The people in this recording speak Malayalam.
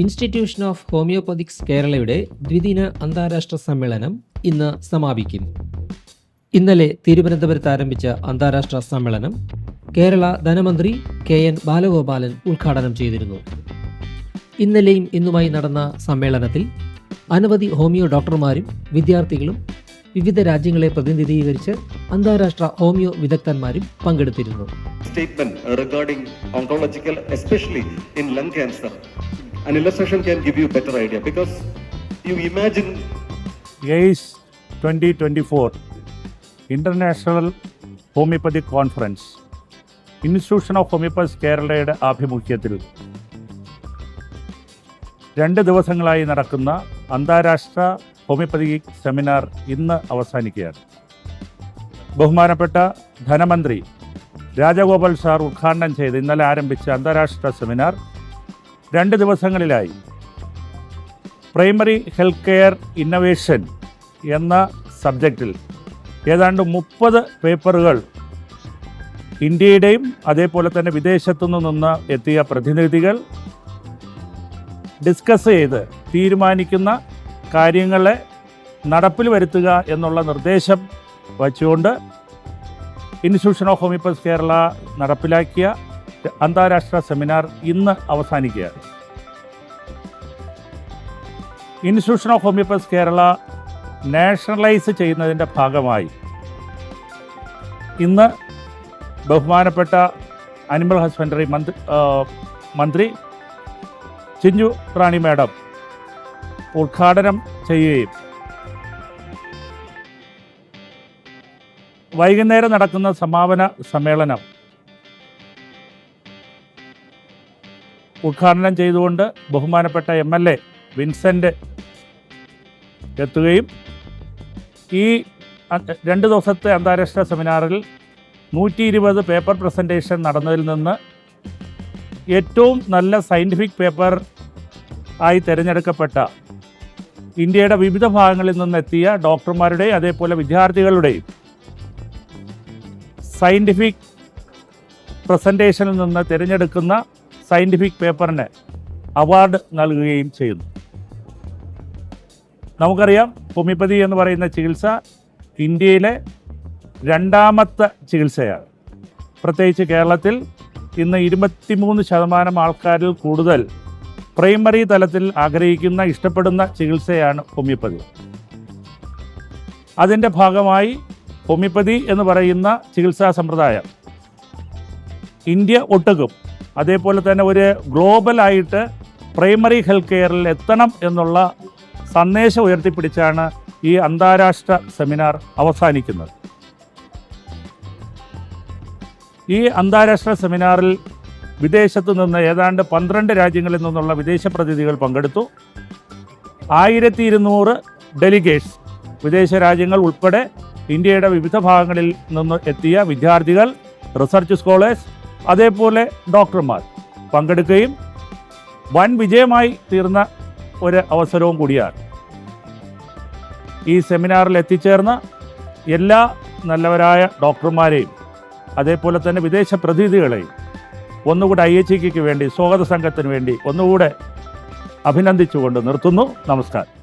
ഇൻസ്റ്റിറ്റ്യൂഷൻ ഓഫ് ഹോമിയോപതിക്സ് കേരളയുടെ ദ്വിദിന അന്താരാഷ്ട്ര സമ്മേളനം ഇന്ന് സമാപിക്കും. ഇന്നലെ തിരുവനന്തപുരത്ത് ആരംഭിച്ച അന്താരാഷ്ട്ര സമ്മേളനം കേരള ധനമന്ത്രി കെ എൻ ബാലഗോപാലൻ ഉദ്ഘാടനം ചെയ്തിരുന്നു. ഇന്നലെയും ഇന്നുമായി നടന്ന സമ്മേളനത്തിൽ അനവധി ഹോമിയോ ഡോക്ടർമാരും വിദ്യാർത്ഥികളും വിവിധ രാജ്യങ്ങളെ പ്രതിനിധീകരിച്ച് അന്താരാഷ്ട്ര ഹോമിയോ വിദഗ്ധന്മാരും പങ്കെടുത്തിരുന്നു. Statement regarding oncological especially in lung cancer. An illustration can give you a better idea because you imagine ACE twenty twenty four international homeopathy conference institution of homeopathy കേരളയുടെ ആഭിമുഖ്യത്തിൽ. രണ്ട് ദിവസങ്ങളായി നടക്കുന്ന അന്താരാഷ്ട്ര ഹോമിയോപ്പതി സെമിനാർ ഇന്ന് അവസാനിക്കുകയാണ്. ബഹുമാനപ്പെട്ട ധനമന്ത്രി രാജഗോപാൽ സാർ ഉദ്ഘാടനം ചെയ്ത് ഇന്നലെ ആരംഭിച്ച അന്താരാഷ്ട്ര സെമിനാർ രണ്ട് ദിവസങ്ങളിലായി. പ്രൈമറി ഹെൽത്ത് കെയർ ഇന്നവേഷൻ എന്ന സബ്ജക്റ്റിൽ ഏതാണ്ട് മുപ്പത് പേപ്പറുകൾ ഇന്ത്യയുടെയും അതേപോലെ തന്നെ വിദേശത്തു നിന്ന് എത്തിയ പ്രതിനിധികൾ ഡിസ്കസ് ചെയ്ത് തീരുമാനിക്കുന്ന കാര്യങ്ങളെ നടപ്പിൽ വരുത്തുക എന്നുള്ള നിർദ്ദേശം വച്ചുകൊണ്ട് ഇൻസ്റ്റിറ്റ്യൂഷൻ ഓഫ് ഹോമിയോപ്പതി കേരള നടപ്പിലാക്കിയ അന്താരാഷ്ട്ര സെമിനാർ ഇന്ന് അവസാനിക്കുകയാണ്. Institution of homeopaths Kerala nationalise ചെയ്യുന്നതിന്റെ ഭാഗമായി ഇന്ന് ബഹുമാനപ്പെട്ട അനിമൽ ഹസ്ബൻഡറി മന്ത്രി മന്ത്രി ചിഞ്ചു റാണി മാഡം ഉദ്ഘാടനം ചെയ്യുകയും വൈകുന്നേരം നടക്കുന്ന സമാപന സമ്മേളനം ഉദ്ഘാടനം ചെയ്തുകൊണ്ട് ബഹുമാനപ്പെട്ട എം എൽ എ വിൻസെന്റ് എത്തുകയും ഈ രണ്ട് ദിവസത്തെ അന്താരാഷ്ട്ര സെമിനാറിൽ നൂറ്റി ഇരുപത് പേപ്പർ പ്രസന്റേഷൻ നടന്നതിൽ നിന്ന് ഏറ്റവും നല്ല സയന്റിഫിക് പേപ്പർ ആയി തിരഞ്ഞെടുക്കപ്പെട്ട ഇന്ത്യയുടെ വിവിധ ഭാഗങ്ങളിൽ നിന്നെത്തിയ ഡോക്ടർമാരുടെയും അതേപോലെ വിദ്യാർത്ഥികളുടെയും സയന്റിഫിക് പ്രസന്റേഷനിൽ നിന്ന് തിരഞ്ഞെടുക്കുന്ന സയന്റിഫിക് പേപ്പറിന് അവാർഡ് നൽകുകയും ചെയ്യുന്നു. നമുക്കറിയാം ഹോമിയോപ്പതി എന്ന് പറയുന്ന ചികിത്സ ഇന്ത്യയിലെ രണ്ടാമത്തെ ചികിത്സയാണ്. പ്രത്യേകിച്ച് കേരളത്തിൽ ഇന്ന് ഇരുപത്തിമൂന്ന് ശതമാനം ആൾക്കാരിൽ കൂടുതൽ പ്രൈമറി തലത്തിൽ ആഗ്രഹിക്കുന്ന ഇഷ്ടപ്പെടുന്ന ചികിത്സയാണ് ഹോമിയോപ്പതി. അതിന്റെ ഭാഗമായി ഹോമിയോപ്പതി എന്ന് പറയുന്ന ചികിത്സാ സമ്പ്രദായം ഇന്ത്യ ഒട്ടുക്കും. അതേപോലെ തന്നെ ഒരു ഗ്ലോബലായിട്ട് പ്രൈമറി ഹെൽത്ത് കെയറിൽ എത്തണം എന്നുള്ള സന്ദേശം ഉയർത്തിപ്പിടിച്ചാണ് ഈ അന്താരാഷ്ട്ര സെമിനാർ അവസാനിക്കുന്നത്. ഈ അന്താരാഷ്ട്ര സെമിനാറിൽ വിദേശത്തു നിന്ന് ഏതാണ്ട് പന്ത്രണ്ട് രാജ്യങ്ങളിൽ നിന്നുള്ള വിദേശ പ്രതിനിധികൾ പങ്കെടുത്തു. ആയിരത്തി ഇരുന്നൂറ് ഡെലിഗേറ്റ്സ് വിദേശ രാജ്യങ്ങൾ ഉൾപ്പെടെ ഇന്ത്യയുടെ വിവിധ ഭാഗങ്ങളിൽ നിന്ന് എത്തിയ വിദ്യാർത്ഥികൾ റിസർച്ച് സ്കോളേഴ്സ് അതേപോലെ ഡോക്ടർമാർ പങ്കെടുക്കുകയും വൻ വിജയമായി തീർന്ന ഒരു അവസരവും കൂടിയാണ്. ഈ സെമിനാറിൽ എത്തിച്ചേർന്ന എല്ലാ നല്ലവരായ ഡോക്ടർമാരെയും അതേപോലെ തന്നെ വിദേശ പ്രതിനിധികളെയും ഒന്നുകൂടെ ഐ എച്ച് വേണ്ടി സ്വാഗത സംഘത്തിന് വേണ്ടി ഒന്നുകൂടെ അഭിനന്ദിച്ചുകൊണ്ട് നിർത്തുന്നു. നമസ്കാരം.